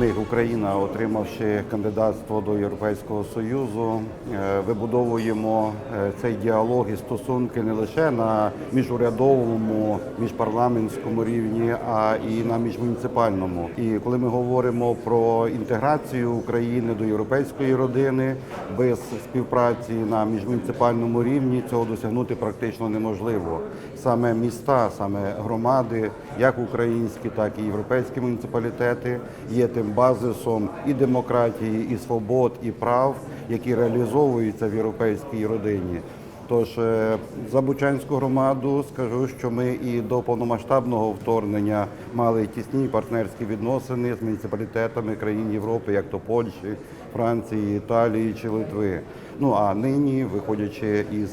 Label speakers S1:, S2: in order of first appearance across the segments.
S1: Ми, Україна, отримавши кандидатство до Європейського Союзу, е, вибудовуємо е, цей діалог і стосунки не лише на міжурядовому, міжпарламентському рівні, а і на міжмуніципальному. І коли ми говоримо про інтеграцію України до європейської родини, без співпраці на міжмуніципальному рівні цього досягнути практично неможливо. Саме міста, саме громади, як українські, так і європейські муніципалітети є тим базисом і демократії, і свобод, і прав, які реалізовуються в європейській родині. Тож е, за Бучанську громаду скажу, що ми і до повномасштабного вторгнення мали тісні партнерські відносини з муніципалітетами країн Європи, як то Польщі, Франції, Італії чи Литви. Ну а нині, виходячи із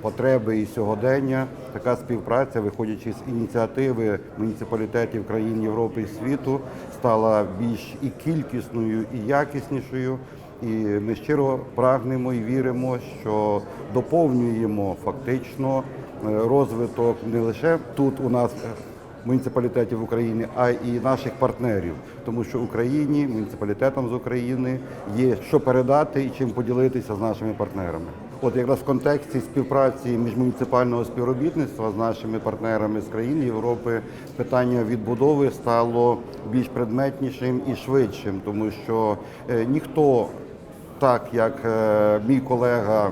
S1: потреби і сьогодення, така співпраця, виходячи з ініціативи муніципалітетів країн Європи і світу, стала більш і кількісною, і якіснішою. І ми щиро прагнемо і віримо, що доповнюємо фактично е, розвиток не лише тут у нас е, муніципалітетів України, а і наших партнерів, тому що Україні, муніципалітетам з України є що передати і чим поділитися з нашими партнерами. От якраз в контексті співпраці міжмуніципального співробітництва з нашими партнерами з країн Європи питання відбудови стало більш предметнішим і швидшим, тому що е, ніхто так як е, мій колега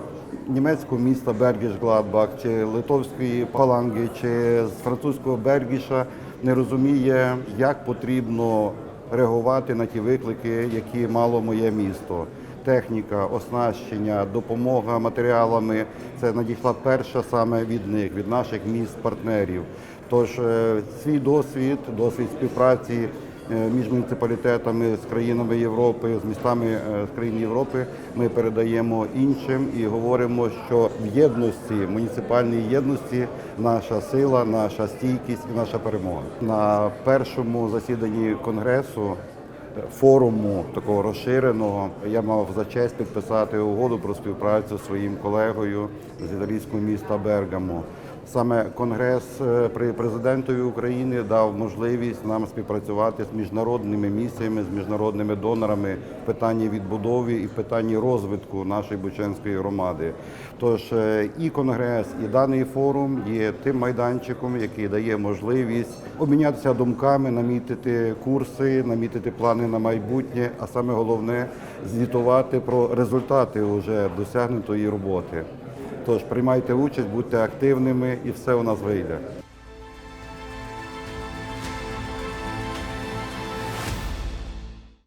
S1: німецького міста Бергіш Гладбах, чи литовської Паланги, чи з французького Бергіша не розуміє, як потрібно реагувати на ті виклики, які мало моє місто. Техніка, оснащення, допомога матеріалами це надійшла перша саме від них, від наших міст-партнерів. Тож е, свій досвід, досвід співпраці між муніципалітетами з країнами Європи, з містами е, з країн Європи ми передаємо іншим і говоримо, що в єдності, муніципальній єдності наша сила, наша стійкість і наша перемога. На першому засіданні конгресу форуму такого розширеного я мав за честь підписати угоду про співпрацю зі своїм колегою з італійського міста Бергамо. Саме конгрес е, при президентові України дав можливість нам співпрацювати з міжнародними місіями, з міжнародними донорами в питанні відбудови і в питанні розвитку нашої Бучанської громади. Тож е, і конгрес, і даний форум є тим майданчиком, який дає можливість обмінятися думками, намітити курси, намітити плани на майбутнє, а саме головне звітувати про результати вже досягнутої роботи. Тож приймайте участь, будьте активними і все у нас вийде.